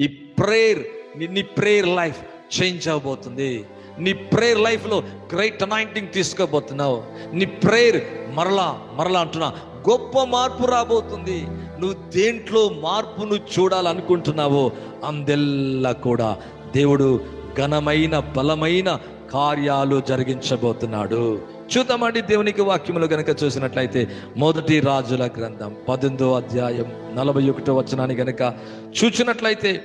ఈ ప్రేయర్ నీ prayer life change అవబోతుంది. నీ ప్రేయర్ లైఫ్లో గ్రేట్ అనాయింటింగ్ తీసుకోబోతున్నావు. నీ ప్రేయర్ మరలా మరలా అంటున్నా గొప్ప మార్పు రాబోతుంది. నువ్వు దేంట్లో మార్పును చూడాలనుకుంటున్నావో అందెల్లా కూడా దేవుడు ఘనమైన బలమైన కార్యాలు జరిగించబోతున్నాడు. చూద్దామండి దేవునికి వాక్యములు గనక చూసినట్లయితే మొదటి రాజుల గ్రంథం పద్దెనిమిదో అధ్యాయం నలభై ఒకటో వచనాన్ని గనక చూచినట్లయితే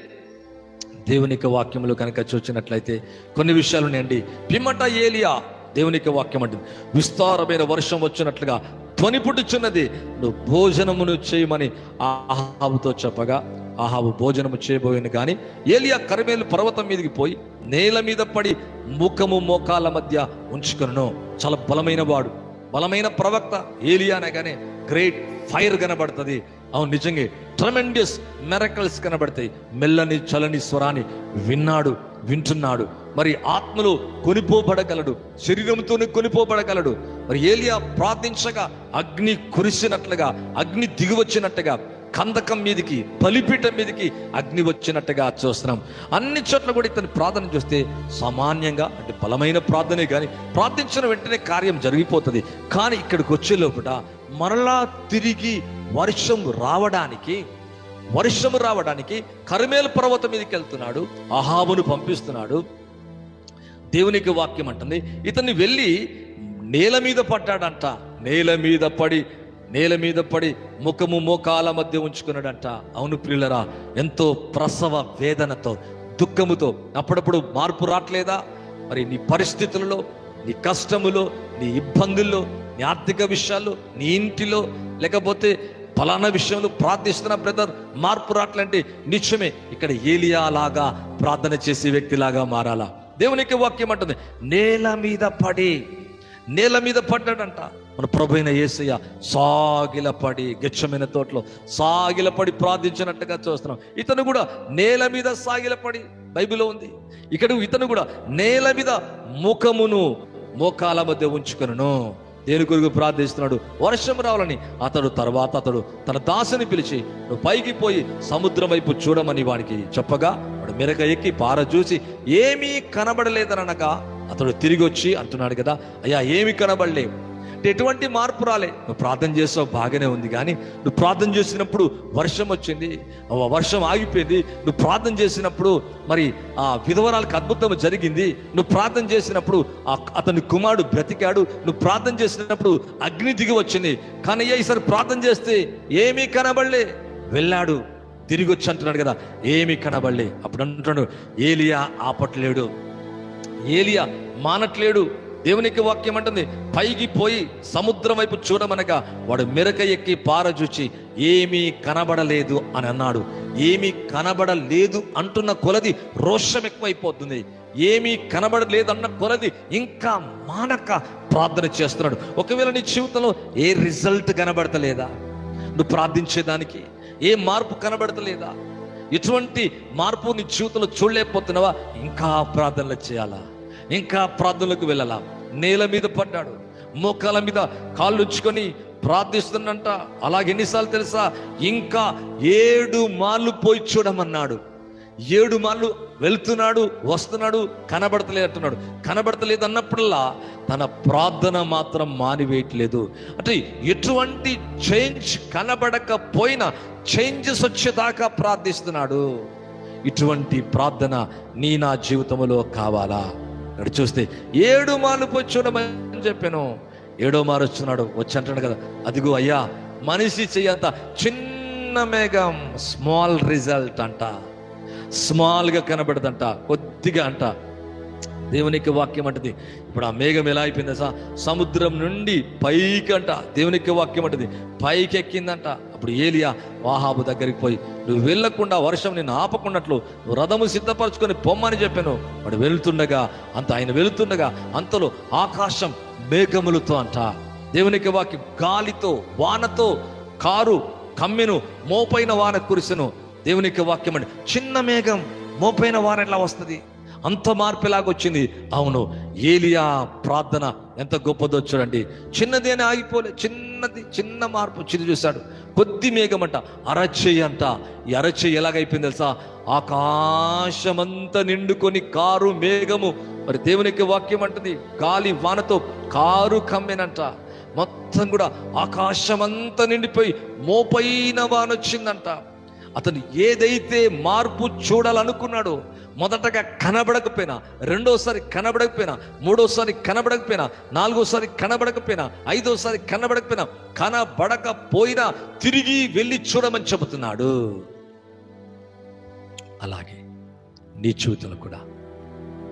దేవునికి వాక్యములు కనుక చూచినట్లయితే కొన్ని విషయాలు ఉన్నాయండి పిమ్మట ఏలియా దేవునికి వాక్యం అంటుంది. విస్తారమైన వర్షం వచ్చినట్లుగా ధ్వని పుట్టుచున్నది. నువ్వు భోజనమును చేయమని ఆహాబుతో చెప్పగా ఆహాబు భోజనము చేయబోయింది కానీ ఏలియా కరిమేలు పర్వతం మీదకి పోయి నేల మీద పడి ముఖము మోకాల మధ్య ఉంచుకును చాలా బలమైన వాడు. బలమైన ప్రవక్త ఏలియా అనగానే గ్రేట్ ఫైర్ కనబడుతుంది. అవును నిజంగా ట్రమెండియస్ మెరకల్స్ కనబడతాయి. మెల్లని చలని స్వరాన్ని విన్నాడు వింటున్నాడు. మరి ఆత్మలో కొనిపోబడగలడు శరీరంతోనే కొనిపోబడగలడు. మరి ఏలియా ప్రార్థించగా అగ్ని కురిసినట్లుగా అగ్ని దిగివచ్చినట్టుగా కందకం మీదికి బలిపీఠం మీదకి అగ్ని వచ్చినట్టుగా చూస్తున్నాం. అన్ని చోట్ల కూడా ఇతని ప్రార్థన చూస్తే సామాన్యంగా అంటే బలమైన ప్రార్థనే కానీ ప్రార్థించిన వెంటనే కార్యం జరిగిపోతుంది. కానీ ఇక్కడికి వచ్చే లోపల మరలా తిరిగి వర్షం రావడానికి వర్షం రావడానికి కరిమేలు పర్వతం మీదకి వెళ్తున్నాడు అహాబును పంపిస్తున్నాడు. దేవునికి వాక్యం అంటుంది ఇతన్ని వెళ్ళి నేల మీద పడ్డాడంట నేల మీద పడి నేల మీద పడి ముఖము మోకాల మధ్య ఉంచుకున్నాడంట. అవును ప్రియులరా ఎంతో ప్రసవ వేదనతో దుఃఖముతో అప్పుడప్పుడు మార్పు రావట్లేదా? మరి నీ పరిస్థితులలో నీ కష్టములో నీ ఇబ్బందుల్లో నీ ఆర్థిక విషయాల్లో నీ ఇంటిలో లేకపోతే ఫలానా విషయంలో ప్రార్థిస్తున్న బ్రదర్ మార్పు రావట్లంటే నిత్యమే ఇక్కడ ఏలియాలాగా ప్రార్థన చేసే వ్యక్తిలాగా మారాలా? దేవునికి వాక్యం అంటుంది నేల మీద పడి నేల మీద పడ్డాడంట. మన ప్రభు అయిన యేసయ్య సాగిలపడి గచ్చమైన తోటలో సాగిలపడి ప్రార్థించినట్టుగా చూస్తున్నాం. ఇతను కూడా నేల మీద సాగిలపడి బైబిల్లో ఉంది. ఇక్కడ ఇతను కూడా నేల మీద ముఖమును మోకాల మధ్య ఉంచుకును దేని కొరకు ప్రార్థిస్తున్నాడు. వర్షం రావాలని అతడు తర్వాత అతడు తన దాసుని పిలిచి నువ్వు పైకి పోయి సముద్రం వైపు చూడమని వాడికి చెప్పగా వాడు మెరక ఎక్కి పార చూసి ఏమీ కనబడలేదనగా అతడు తిరిగి వచ్చి అంటున్నాడు కదా అయ్యా ఏమి కనబడలేవు. అంటే ఎటువంటి మార్పు రాలే. నువ్వు ప్రార్థన చేసావు బాగానే ఉంది కానీ నువ్వు ప్రార్థన చేసినప్పుడు వర్షం వచ్చింది. వర్షం ఆగిపోయింది. నువ్వు ప్రార్థన చేసినప్పుడు మరి ఆ విధవరాలకు అద్భుతం జరిగింది. నువ్వు ప్రార్థన చేసినప్పుడు అతని కుమారుడు బ్రతికాడు. నువ్వు ప్రార్థన చేసినప్పుడు అగ్ని దిగి వచ్చింది. కానీ ఈసారి ప్రార్థన చేస్తే ఏమీ కనబడలే. వెళ్ళాడు తిరిగి వచ్చి అంటున్నాడు కదా ఏమీ కనబడలే. అప్పుడు అంటున్నాడు ఏలియా ఆపట్లేడు. ఏలియా మానట్లేడు. దేవునికి వాక్యం అంటుంది పైకి పోయి సముద్రం వైపు చూడమనగా వాడు మెరక ఎక్కి పారజూచి ఏమీ కనబడలేదు అని అన్నాడు. ఏమీ కనబడలేదు అంటున్న కొలది రోషం ఎక్కువైపోతుంది. ఏమీ కనబడలేదు అన్న కొలది ఇంకా మానక ప్రార్థన చేస్తున్నాడు. ఒకవేళ నీ జీవితంలో ఏ రిజల్ట్ కనబడతలేదా? నువ్వు ప్రార్థించేదానికి ఏ మార్పు కనబడతలేదా? ఎటువంటి మార్పు నీ జీవితంలో చూడలేకపోతున్నావా? ఇంకా ప్రార్థనలు చేయాలా? ఇంకా ప్రార్థనలకు వెళ్ళాల? నేల మీద పడ్డాడు. మోకాల మీద కాళ్ళు ఉంచుకొని ప్రార్థిస్తుందంట అలాగే ఎన్నిసార్లు తెలుసా? ఇంకా ఏడు మార్లు పోయి చూడమన్నాడు. ఏడు మార్లు వెళ్తున్నాడు వస్తున్నాడు కనబడతలేదంటున్నాడు కనబడతలేదన్నప్పుడల్లా కనబడతలేదు అన్నప్పుడల్లా తన ప్రార్థన మాత్రం మానివేయట్లేదు. అంటే ఎటువంటి చేంజ్ కనబడకపోయినా చేంజెస్ వచ్చేదాకా ప్రార్థిస్తున్నాడు. ఇటువంటి ప్రార్థన నీ నా జీవితంలో కావాలా? అక్కడ చూస్తే ఏడు మార్లు పొచ్చుండమని చూడమని చెప్పాను. ఏడో మారు వచ్చున్నాడు వచ్చి అంటాడు కదా అదిగో అయ్యా మనిషి చెయ్యంత చిన్న మేఘం స్మాల్ రిజల్ట్ అంట స్మాల్గా కనబడదంట కొద్దిగా అంట. దేవునికి వాక్యం అంటది. ఇప్పుడు ఆ మేఘం ఎలా అయిపోయిందా సముద్రం నుండి పైకి అంట దేవునికి వాక్యం అంటది. పైకి ఎక్కిందంట అప్పుడు ఏలియా వాహాబు దగ్గరికి పోయి నువ్వు వెళ్ళకుండా వర్షం నేను ఆపకున్నట్లు రథము సిద్ధపరచుకొని పొమ్మని చెప్పాను. వాడు వెళ్తుండగా అంత ఆయన వెళుతుండగా అంతలో ఆకాశం మేఘములతో అంట. దేవునికి వాక్యం గాలితో వానతో కారు కమ్మెను మోపైన వాన కురిసెను. దేవునికి వాక్యం అండి చిన్న మేఘం మోపైన వాన ఎట్లా వస్తుంది? అంత మార్పు ఎలాగొచ్చింది అవును ఏలియా ప్రార్థన ఎంత గొప్పదో చూడండి. చిన్నది అని ఆగిపోలే. చిన్నది చిన్న మార్పు చిన్న చూశాడు. కొద్ది మేఘమంట అరచెయ్యి అంట. ఈ అరచేయి ఎలాగైపోయింది తెలుసా? ఆకాశమంతా నిండుకొని కారు మేఘము. మరి దేవునికి వాక్యం అంటుంది గాలి వానతో కారు కమ్మెనంట. మొత్తం కూడా ఆకాశమంతా నిండిపోయి మోపైన వాన వచ్చిందంట. అతను ఏదైతే మార్పు చూడాలనుకున్నాడో మొదటగా కనబడకపోయినా రెండోసారి కనబడకపోయినా మూడోసారి కనబడకపోయినా నాలుగోసారి కనబడకపోయినా ఐదోసారి కనబడకపోయినా కనబడకపోయినా తిరిగి వెళ్ళి చూడమని చెబుతున్నాడు. అలాగే నీ జీవితంలో కూడా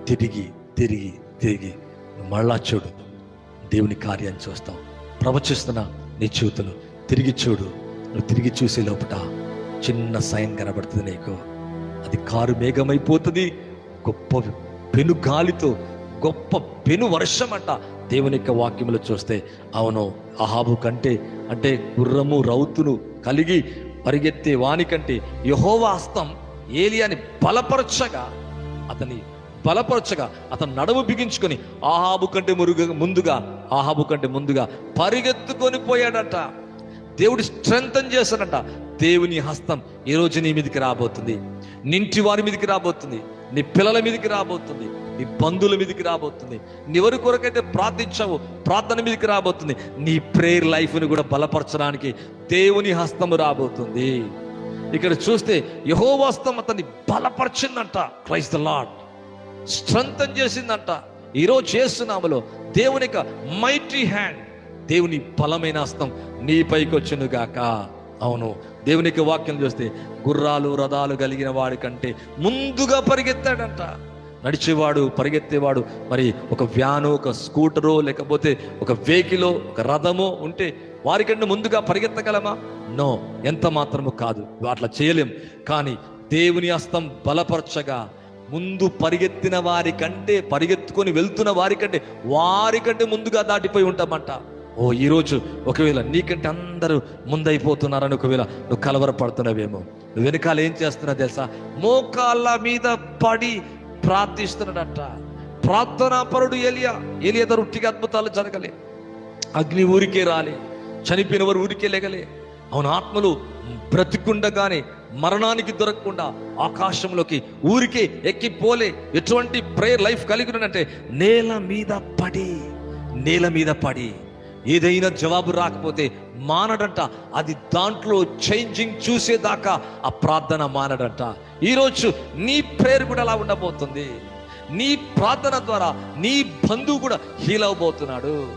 తిరిగి తిరిగి తిరిగి మళ్ళా చూడు. దేవుని కార్యాన్ని చూస్తావు ప్రవచిస్తున్న నీ జీవితంలో తిరిగి చూడు. నువ్వు తిరిగి చూసే లోపట చిన్న సైన్ కనబడుతుంది నీకు. అది కారు మేఘమైపోతుంది. గొప్ప పెను గాలితో గొప్ప పెను వర్షం అంట దేవుని యొక్క వాక్యములు చూస్తే అవును అహాబు కంటే అంటే గుర్రము రౌతును కలిగి పరిగెత్తే వాని కంటే యహోవా హస్తం ఏలియాని బలపరచగా అతని బలపరచగా అతను నడుము బిగించుకొని ఆహాబు కంటే మురుగు ముందుగా ఆహాబు కంటే ముందుగా పరిగెత్తుకొని పోయాడట. దేవుడి స్ట్రెంగ్ చేశాడంట. దేవుని హస్తం ఈ రోజు నీ మీదకి రాబోతుంది. నింటి వారి మీదకి రాబోతుంది. నీ పిల్లల మీదకి రాబోతుంది. నీ బంధువుల మీదకి రాబోతుంది. నీవరి కొరకైతే ప్రార్థించావు. ప్రార్థన మీదకి రాబోతుంది. నీ ప్రేయర్ లైఫ్ని కూడా బలపరచడానికి దేవుని హస్తము రాబోతుంది. ఇక్కడ చూస్తే యహోవాస్తం అతన్ని బలపరిచిందంట. క్రైస్త లాడ్ స్ట్రెంగ్ చేసిందంట. ఈరోజు చేస్తున్నాములో దేవుని యొక్క మైటీ హ్యాండ్ దేవుని బలమైన హస్తం నీపైకి వచ్చును గాక. అవును. దేవునికి వాక్యం చూస్తే గుర్రాలు రథాలు కలిగిన వాడి కంటే ముందుగా పరిగెత్తాడంట. నడిచేవాడు పరిగెత్తేవాడు మరి ఒక వ్యాను ఒక స్కూటరో లేకపోతే ఒక వెహికిలో ఒక రథమో ఉంటే వారికంటే ముందుగా పరిగెత్తగలమా? నో ఎంత మాత్రము కాదు. అట్లా చేయలేం. కానీ దేవుని హస్తం బలపరచగా ముందు పరిగెత్తిన వారి కంటే పరిగెత్తుకొని వెళ్తున్న వారికంటే వారికంటే ముందుగా దాటిపోయి ఉంటామంట. ఓ ఈరోజు ఒకవేళ నీకంటే అందరూ ముందైపోతున్నారని ఒకవేళ నువ్వు కలవరపడుతున్నావేమో. నువ్వు వెనకాల ఏం చేస్తున్నావు తెలుసా? మోకాళ్ళ మీద పడి ప్రార్థిస్తున్నాడట. ప్రార్థనాపరుడు ఎలియా ఎలియా ఏలియా ఉట్టిగా అద్భుతాలు జరగలే. అగ్ని ఊరికే రాలే. చనిపోయిన వారు ఊరికే లేగలే. అవును ఆత్మలు బ్రతికుండగానే మరణానికి దొరకకుండా ఆకాశంలోకి ఊరికే ఎక్కిపోలే. ఎటువంటి ప్రేయర్ లైఫ్ కలిగి ఉన్నట్టే నేల మీద పడి నేల మీద పడి. ఏదైనా జవాబు రాకపోతే మానడంట. అది దాంట్లో చేంజింగ్ చూసేదాకా ఆ ప్రార్థన మానడంట. ఈరోజు నీ ప్రేరు కూడా అలా ఉండబోతుంది. నీ ప్రార్థన ద్వారా నీ బంధువు కూడా హీల్ అవబోతున్నాడు.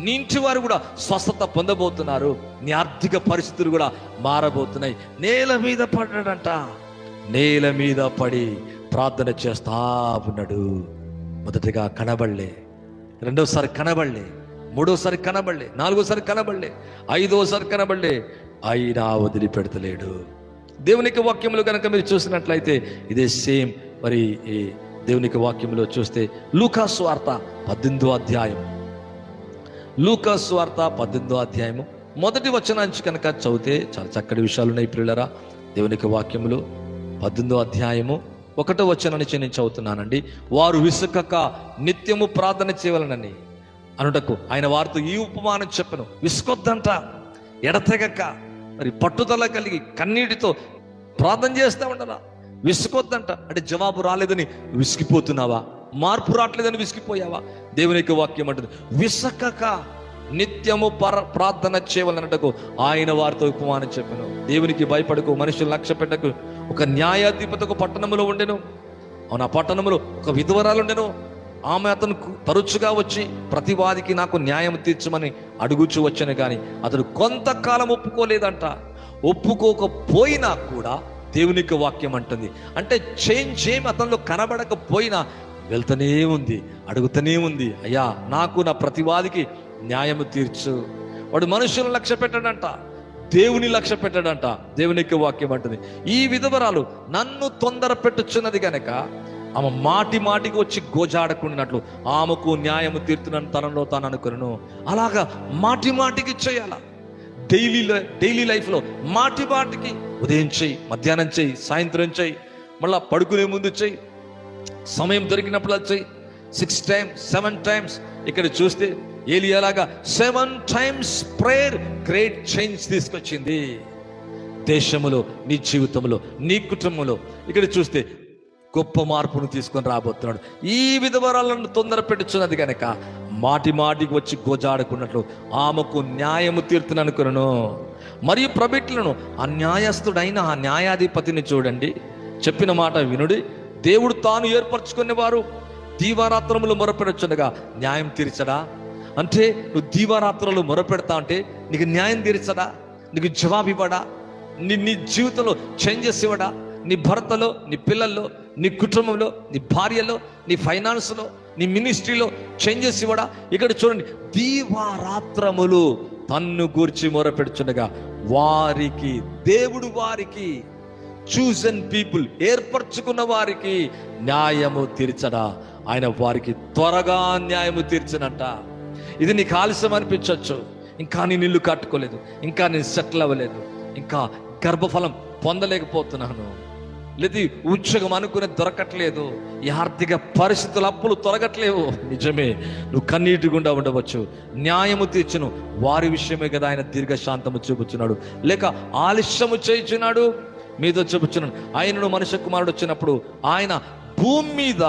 నీ ఇంటి వారు కూడా స్వస్థత పొందబోతున్నారు. నీ ఆర్థిక పరిస్థితులు కూడా మారబోతున్నాయి. నేల మీద పడ్డాడంట. నేల మీద పడి ప్రార్థన చేస్తా ఉన్నాడు. మొదటిగా కనబడలే. రెండోసారి కనబడలే. మూడోసారి కనబడలే నాలుగోసారి కనబడలే ఐదోసారి కనబడలే అయినా వదిలిపెడతలేడు. దేవునికి వాక్యములు కనుక మీరు చూసినట్లయితే ఇదే సేమ్ మరి ఈ దేవునికి వాక్యంలో చూస్తే లూకాసు వార్త పద్దెనిమిదో అధ్యాయం లూకాసు వార్త పద్దెనిమిదో అధ్యాయము. మొదటి వచనాంచి కనుక చదివితే చాలా చక్కటి విషయాలు ఉన్నాయి పిల్లరా దేవునికి వాక్యములు పద్దెనిమిదో అధ్యాయము ఒకటో వచనాన్ని నేను చదువుతున్నానండి. వారు విసుకక నిత్యము ప్రార్థన చేయవలనని. అనుటకు ఆయన వారితో ఈ ఉపమానం చెప్పను. విసుకొద్దంట. ఎడతెగక. మరి పట్టుదల కలిగి కన్నీటితో ప్రార్థన చేస్తా ఉండరా విసుకొద్దంట. అంటే జవాబు రాలేదని విసిగిపోతున్నావా? మార్పు రావట్లేదని విసిగిపోయావా? దేవుని యొక్క వాక్యం అంటుంది. విసకక నిత్యము పర ప్రార్థన చేయవలనటకు ఆయన వారితో ఉపమానం చెప్పాను. దేవునికి భయపడకు మనుషులు లక్ష్య పెట్టకు. ఒక న్యాయాధిపతకు పట్టణములో ఉండెను. అవును? ఆ పట్టణంలో ఒక విధవరాలు ఉండెను. ఆమె అతను తరచుగా వచ్చి ప్రతివాదికి నాకు న్యాయం తీర్చమని అడుగుచూ వచ్చాను కానీ అతడు కొంతకాలం ఒప్పుకోలేదంట. ఒప్పుకోకపోయినా కూడా దేవునికి వాక్యం అంటుంది. అంటే చేంజ్ ఏమి అతనిలో కనబడకపోయినా వెళ్తూనే ఉంది అడుగుతూనే ఉంది అయ్యా నాకు నా ప్రతివాదికి న్యాయం తీర్చు. వాడు మనుషులను లక్ష్య పెట్టాడంట దేవుని లక్ష్య పెట్టాడంట దేవునికి వాక్యం అంటుంది. ఈ విధవరాలు నన్ను తొందర పెట్టుచున్నది కనుక ఆమె మాటి మాటికి వచ్చి గోజాడకుండినట్లు ఆమెకు న్యాయము తీర్చునని తనలో తాను అనుకును అలాగా మాటి మాటికి చేయాల. డైలీ డైలీ లైఫ్లో మాటి మాటికి ఉదయం చెయ్యి మధ్యాహ్నం చెయ్యి సాయంత్రం చెయ్యి మళ్ళీ పడుకునే ముందు చెయ్యి సమయం దొరికినప్పుడు చేయి. సిక్స్ టైమ్స్ సెవెన్ టైమ్స్ ఇక్కడ చూస్తే ఏలియాలాగా seven times prayer great change తీసుకొచ్చింది. దేశములో నీ జీవితంలో నీ కుటుంబంలో ఇక్కడ చూస్తే గొప్ప మార్పును తీసుకొని రాబోతున్నాడు. ఈ విధవరాలను తొందర పెట్టుచున్నది కనుక మాటి మాటికి వచ్చి గోజాడుకున్నట్లు ఆమెకు న్యాయము తీర్తుననుకును మరియు ప్రబిట్లను ఆ న్యాయస్థుడైన ఆ న్యాయాధిపతిని చూడండి. చెప్పిన మాట వినుడి. దేవుడు తాను ఏర్పరచుకునేవారు దీవారాత్రములు మొరపెడచుండగా న్యాయం తీర్చడా? అంటే నువ్వు దీవారాత్రులు మొరపెడతా అంటే నీకు న్యాయం తీర్చడా? నీకు జవాబు ఇవ్వడా నీ నీ జీవితంలో చేంజెస్ ఇవ్వడా? నీ భర్తలో నీ పిల్లల్లో నీ కుటుంబంలో నీ భార్యలో నీ ఫైనాన్స్లో నీ మినిస్ట్రీలో చేంజెస్ ఇవ్వడా? ఇక్కడ చూడండి దీవారాత్రములు తన్ను గూర్చి మొరపెడుచుండగా వారికి దేవుడు వారికి చూసన్ పీపుల్ ఏర్పరచుకున్న వారికి న్యాయము తీర్చడా? ఆయన వారికి త్వరగా న్యాయము తీర్చనట ఇది నీకు ఆలస్యం అనిపించవచ్చు ఇంకా నేను ఇల్లు కట్టుకోలేదు. ఇంకా నేను సెటిల్ అవ్వలేదు. ఇంకా గర్భఫలం పొందలేకపోతున్నాను. లేదు ఉద్యోగం అనుకునే దొరకట్లేదు. ఈ ఆర్థిక పరిస్థితులు అప్పులు తొలగట్లేవు. నిజమే నువ్వు కన్నీటి గుండా ఉండవచ్చు. న్యాయము తీర్చును. వారి విషయమే కదా ఆయన దీర్ఘశాంతము చూపుచున్నాడు. లేక ఆలస్యము చేయుచున్నాడు? మీతో చెబుతున్నాను ఆయనను మనుష్య కుమారుడు వచ్చినప్పుడు ఆయన భూమి మీద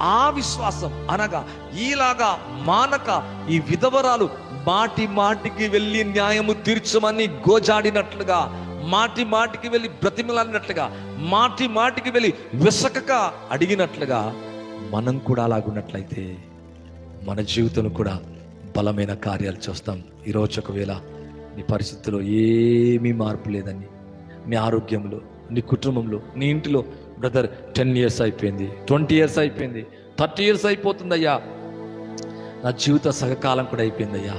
ఆ విశ్వాసం అనగా ఈలాగా మానక ఈ విధవరాలు మాటి మాటికి వెళ్ళి న్యాయము తీర్చమని గోజాడినట్లుగా మాటి మాటికి వెళ్ళి బ్రతిమలాడినట్లుగా మాటి మాటికి వెళ్ళి విసకక అడిగినట్లుగా మనం కూడా అలాగున్నట్లయితే మన జీవితంలో కూడా బలమైన కార్యాలు చూస్తాం. ఈరోజు ఒకవేళ నీ పరిస్థితుల్లో ఏమీ మార్పు లేదని నీ ఆరోగ్యంలో నీ కుటుంబంలో నీ ఇంటిలో బ్రదర్ టెన్ ఇయర్స్ అయిపోయింది ట్వంటీ ఇయర్స్ అయిపోయింది థర్టీ ఇయర్స్ అయిపోతుందయ్యా. నా జీవిత సగకాలం కూడా అయిపోయిందయ్యా.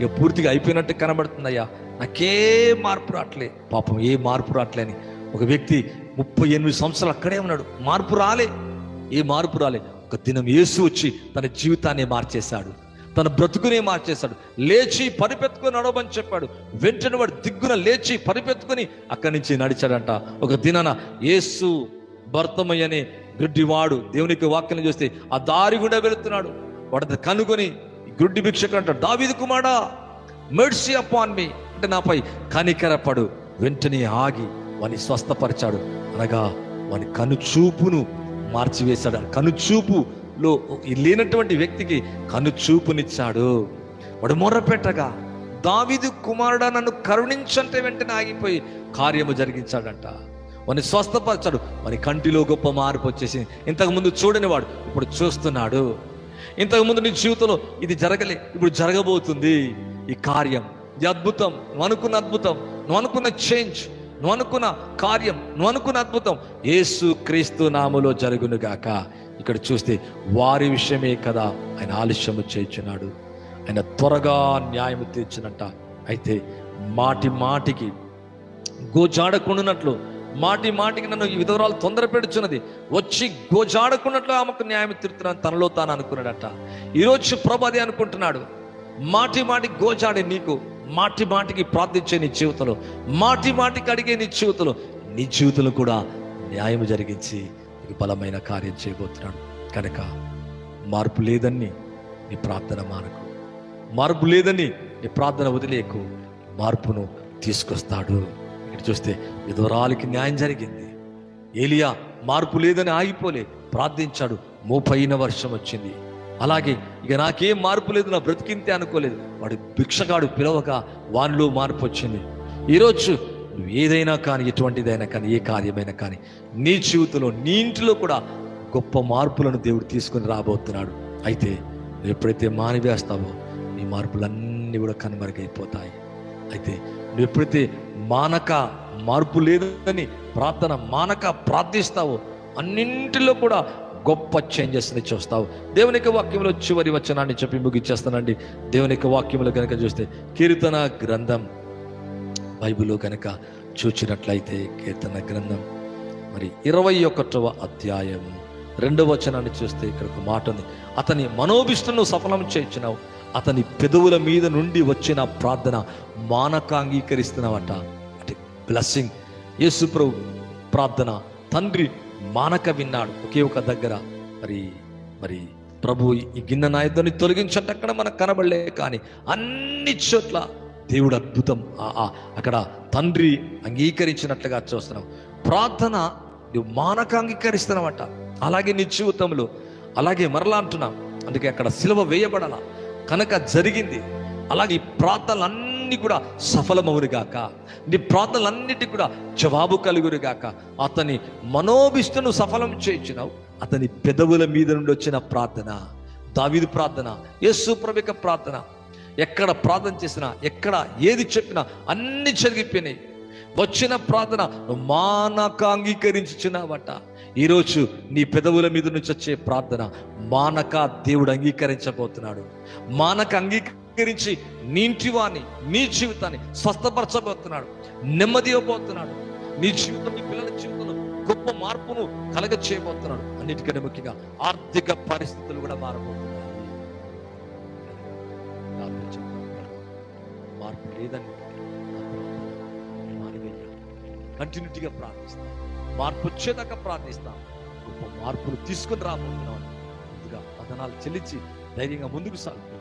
ఇక పూర్తిగా అయిపోయినట్టు కనబడుతుందయ్యా. నాకే మార్పు రావట్లే. పాపం ఏ మార్పు రావట్లే అని. ఒక వ్యక్తి ముప్పై ఎనిమిది సంవత్సరాలు అక్కడే ఉన్నాడు. మార్పు రాలే. ఏ మార్పు రాలే. ఒక దినం యేసు వచ్చి తన జీవితాన్ని మార్చేశాడు. తన బ్రతుకునే మార్చేశాడు. లేచి పరిపెత్తుకుని నడవమని చెప్పాడు. వెంటనే వాడు దిగ్గున లేచి పరిపెత్తుకుని అక్కడి నుంచి నడిచాడంట. ఒక దినాన యేసు భర్తమయ్యనే గుడ్డివాడు దేవునికి వాక్యం చూస్తే ఆ దారి గుండా వెళుతున్నాడు. వాడు కనుగొని గుడ్డి భిక్షకు అంటాడు దావిది కుమారా మెడ్సీ అపాన్ మీ అంటే నాపై కనికరపడు వెంటనే ఆగి వాని స్వస్థపరిచాడు. అనగా వాని కనుచూపును మార్చివేశాడు. కనుచూపులో లేనటువంటి వ్యక్తికి కనుచూపునిచ్చాడు. వాడు మొర్రపెట్టగా దావిదు కుమారుడా నన్ను కరుణించంటే వెంటనే ఆగిపోయి కార్యము జరిగించాడంట. వాని స్వస్థపరచాడు. వాని కంటిలో గొప్ప మార్పు వచ్చేసి ఇంతకు ముందు ఇప్పుడు చూస్తున్నాడు. ఇంతకు ముందు నీ జీవితంలో ఇది జరగలే ఇప్పుడు జరగబోతుంది. ఈ కార్యం ఇది అద్భుతం నువ్వు అనుకున్న అద్భుతం నువ్వు అనుకున్న చేంజ్ నువ్వు అనుకున్న కార్యం నువ్వు అనుకున్న అద్భుతం యేసు క్రీస్తు నామలో జరుగునుగాక ఇక్కడ చూస్తే వారి విషయమే కదా ఆయన ఆలస్యము చేయించున్నాడు ఆయన త్వరగా న్యాయము తీర్చినట్ట. అయితే మాటి మాటికి గోజాడకుండానట్లు మాటి మాటికి నన్ను ఈ విధవరాలు తొందర పెడుచున్నది వచ్చి గోజాడకున్నట్లు ఆమెకు న్యాయం తిరుగుతున్నాను తనలో తాను అనుకున్నాడట. ఈరోజు ప్రభు అదే అనుకుంటున్నాడు. మాటి మాటికి గోజాడే నీకు మాటి మాటికి ప్రార్థించే నీ జీవితంలో మాటి మాటికి అడిగే నీ జీవితంలో నీ జీవితంలో కూడా న్యాయం జరిగించి నీకు బలమైన కార్యం చేయబోతున్నాడు. కనుక మార్పు లేదని నీ ప్రార్థన మానకు. మార్పు లేదని నీ ప్రార్థన వదిలేకు. మార్పును తీసుకొస్తాడు. ఇక్కడ చూస్తే విధవరాలికి న్యాయం జరిగింది. ఏలియా మార్పు లేదని ఆగిపోలే. ప్రార్థించాడు. మోపైన వర్షం వచ్చింది. అలాగే ఇక నాకేం మార్పు లేదు నా బ్రతికింతే అనుకోలేదు. వాడు భిక్షగాడు పిలవగా వానిలో మార్పు వచ్చింది. ఈరోజు నువ్వు ఏదైనా కానీ ఎటువంటిదైనా కానీ ఏ కార్యమైనా కానీ నీ జీవితంలో నీ ఇంటిలో కూడా గొప్ప మార్పులను దేవుడు తీసుకొని రాబోతున్నాడు. అయితే నువ్వు ఎప్పుడైతే మానివేస్తావో నీ మార్పులన్నీ కూడా కనుమరుగైపోతాయి. అయితే నువ్వు ఎప్పుడైతే మానక మార్పు లేదని ప్రార్థన మానక ప్రార్థిస్తావు. అన్నింటిలో కూడా గొప్ప చేంజెస్ని చూస్తావు. దేవుని యొక్క వాక్యంలో చివరి వచనాన్ని చెప్పి ముగిచ్చేస్తానండి. దేవుని యొక్క వాక్యంలో కనుక చూస్తే కీర్తన గ్రంథం బైబిల్లో కనుక చూచినట్లయితే కీర్తన గ్రంథం. మరి ఇరవై ఒకటవ అధ్యాయం రెండవ వచనాన్ని చూస్తే ఇక్కడ ఒక మాట ఉంది. అతని మనోభిష్టను సఫలం చేయించినావు. అతని పెదవుల మీద నుండి వచ్చిన ప్రార్థన మానకాంగీకరిస్తున్నావట అంగీకరిస్తున్నావట అంటే యేసుప్రభు ప్రార్థన. తండ్రి మానక విన్నాడు. ఒకే ఒక దగ్గర. మరి మరి ప్రభు ఈ గిన్నె నాయుధాన్ని తొలగించంటే అక్కడ మనకు కనబడలే కానీ అన్ని చోట్ల దేవుడు అద్భుతం. ఆ- ఆ అక్కడ తండ్రి అంగీకరించినట్లుగా చూస్తున్నాం. ప్రార్థన నువ్వు మానక అంగీకరిస్తున్నావట. అలాగే నీ జీవితంలో. అలాగే మరలా అంటున్నాం. అందుకే అక్కడ సిలువ వేయబడాల. కనుక జరిగింది. అలాగే ఈ ప్రార్థనలన్నీ కూడా సఫలమవురుగాక నీ ప్రార్థనలన్నిటి కూడా జవాబు కలుగురుగాక అతని మనోభిష్టను సఫలం చేయించినావు. అతని పెదవుల మీద నుండి వచ్చిన ప్రార్థన దావిది ప్రార్థన యేసు ప్రవిక ప్రార్థన ఎక్కడ ప్రార్థన చేసినా ఎక్కడ ఏది చెప్పినా అన్ని జరిగిపోయినాయి. వచ్చిన ప్రార్థన మానక అంగీకరించుచున్నావట. ఈరోజు నీ పెదవుల మీద నుంచి వచ్చే ప్రార్థన మానక దేవుడు అంగీకరించబోతున్నాడు. మానక అంగీకరించి నీ ఇంటివాన్ని నీ జీవితాన్ని స్వస్థపరచబోతున్నాడు. నెమ్మది ఇవ్వబోతున్నాడు. నీ జీవితం నీ పిల్లల జీవితంలో గొప్ప మార్పును కలగ చేయబోతున్నాడు. అన్నిటికంటే ముఖ్యంగా ఆర్థిక పరిస్థితులు కూడా మారబోతున్నాయి. మార్పు లేదని కంటిన్యూటీగా ప్రార్థిస్తాం. మార్పు వచ్చేదాకా ప్రార్థిస్తాం. గొప్ప మార్పులు తీసుకుని రాబోతున్నాం. ముందుగా పదనాలు చెల్లించి ధైర్యంగా ముందుకు సాగు.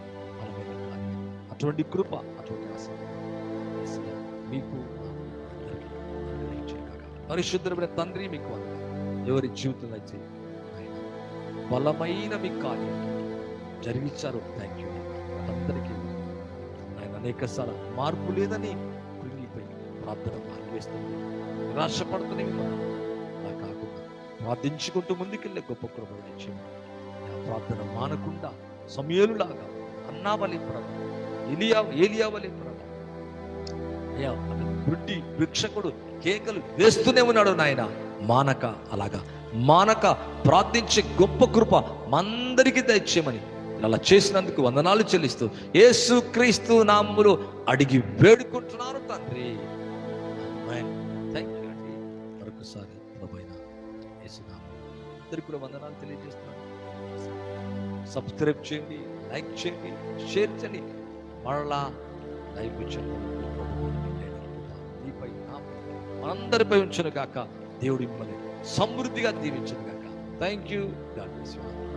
అటువంటి కృప అటువంటి ఆశీర్వాదం మీకు పరిశుద్ధమైన తండ్రి మీకు ఎవరి జీవితంలో అయితే బలమైన మీ కార్యం జరిగించారు థ్యాంక్ యూ అందరికీ ఆయన అనేక సార్లు మార్పు లేదని కృంగిపోయి ప్రార్థన మానివేస్తుంది నిరాశపడుతూనే ఉన్నారు అలా కాకుండా ప్రార్థించుకుంటూ ముందుకెళ్ళే గొప్ప కృపణ ఇచ్చింది ప్రార్థన మానకుండా సమయలులాగా అన్నావలే ప్రభ ఎలియా ఏలియావలే ప్రభ. అయ్యా భిక్షకుడు కేకలు వేస్తూనే ఉన్నాడు నాయన. మానక అలాగా. మానక ప్రార్థించే గొప్ప కృప మందరికీ దయచేయమని అలా చేసినందుకు వందనాలు చెల్లిస్తూ యేసు క్రీస్తు నామములో అడిగి వేడుకుంటున్నాను తండ్రి. థ్యాంక్ యూ అండి మరొకసారి అందరికీ కూడా వందనాలు తెలియజేస్తున్నాను. సబ్స్క్రైబ్ చేయండి లైక్ చేయండి షేర్ చేయండి. మరలా లైవ్ నీపై మనందరిపై ఉంచను కాక దేవుడు మిమ్మల్ని సమృద్ధిగా దీవించను కాక thank you God bless you